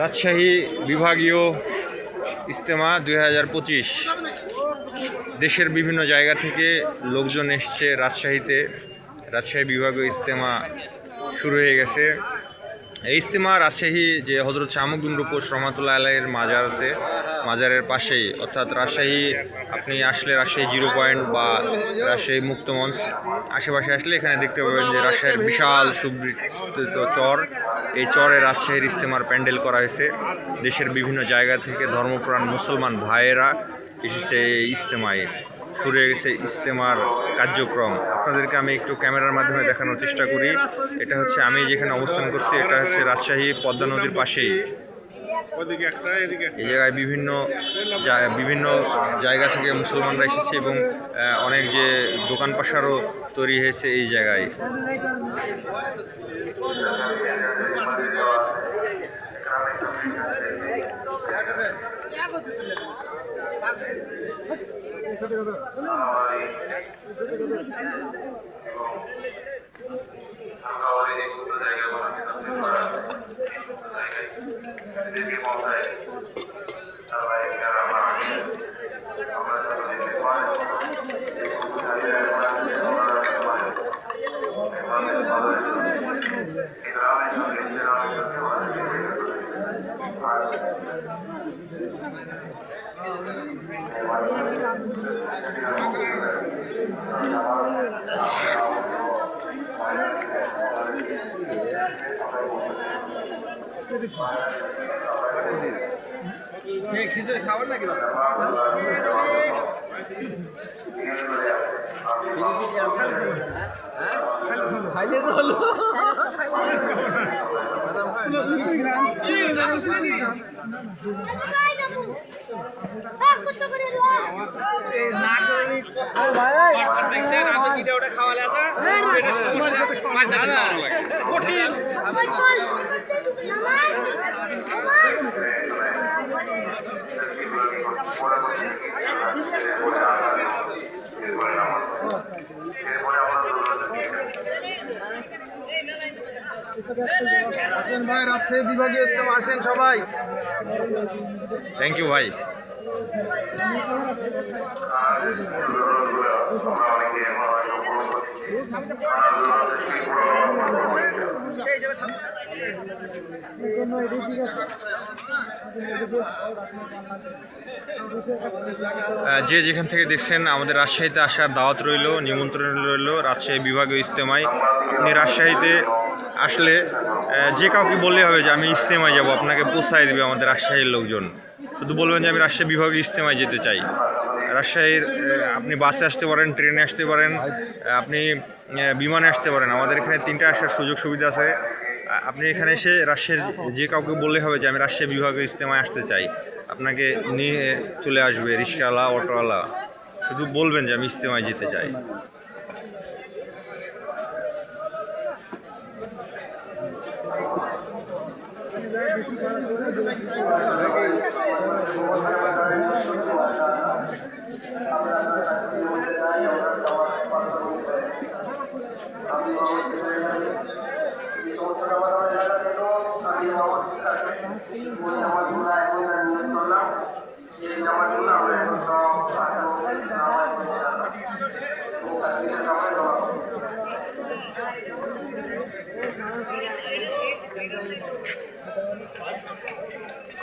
রাজশাহী বিভাগীয় ইজতেমা দুই হাজার পঁচিশ। দেশের বিভিন্ন জায়গা থেকে লোকজন এসছে রাজশাহীতে। রাজশাহী বিভাগীয় ইজতেমা শুরু হয়ে গেছে। এই ইজতেমা রাজশাহী যে হজরত শাহমুদ্দিন রূপোস রহমাতুল্লাহ আলাইয়ের মাজার আছে, মাজারের পাশেই। অর্থাৎ রাজশাহী, আপনি আসলে রাজশাহী জিরো পয়েন্ট বা রাজশাহী মুক্তমঞ্চ আশেপাশে আসলে এখানে দেখতে পাবেন যে রাজশাহীর বিশাল সুবৃত্ত চর। এই চরে রাজশাহীর ইস্তেমার প্যান্ডেল করা হয়েছে। দেশের বিভিন্ন জায়গা থেকে ধর্মপ্রাণ মুসলমান ভাইয়েরা এসেছে এই ইস্তেমায়। শুরু হয়ে গেছে ইস্তেমার কার্যক্রম। আপনাদেরকে আমি একটু ক্যামেরার মাধ্যমে দেখানোর চেষ্টা করি। এটা হচ্ছে আমি যেখানে অবস্থান করছি, এটা হচ্ছে রাজশাহী পদ্মা নদীর পাশেই ওদিকে একটা এদিকে একটা এই জায়গায় বিভিন্ন বিভিন্ন জায়গা থেকে মুসলমানরা এসেছে এবং অনেক যে দোকান পাশারও তৈরি হয়েছে এই জায়গায়। খিচুড়ি খাবার নাকি খাইলে তো হলো দেখছেন আমি কিটা ওটা খাওয়ালে না। পেটের সমস্যা। মাছ ধরতে ভালো লাগে। কঠিন। আসেন ভাই রাজশাহী বিভাগীয় ইস্তেমা আসেন সবাই। থ্যাংক ইউ ভাই। যে যেখান থেকে দেখছেন, আমাদের রাজশাহীতে আসার দাওয়াত রইল, নিমন্ত্রণ রইল রাজশাহী বিভাগীয় ইস্তেমায় আপনি রাজশাহীতে আসলে যে কাউকে বললে হবে যে আমি ইস্তেমায় যাব, আপনাকে পোষায় দেবে আমাদের রাজশাহীর লোকজন। শুধু বলবেন যে আমি রাজশাহী বিভাগীয় ইস্তেমায় যেতে চাই। রাজশাহীর আপনি বাসে আসতে পারেন, ট্রেনে আসতে পারেন আপনি বিমানে আসতে পারেন। আমাদের এখানে তিনটা আসার সুযোগ সুবিধা আছে। আপনি এখানে এসে রাশিয়ার যে কাউকে বললে হবে যে আমি রাশিয়া বিভাগের ইজতেমায় আসতে চাই, আপনাকে নিয়ে চলে আসবে রিক্সাওয়ালা, অটোওয়ালা। শুধু বলবেন যে আমি ইজতেমায় যেতে চাই। আমরা একই দাঁড়িয়ে করলাম যে জামাতগুলো আমরা এখন সব কাশ্মীরের জামায় জমা করছি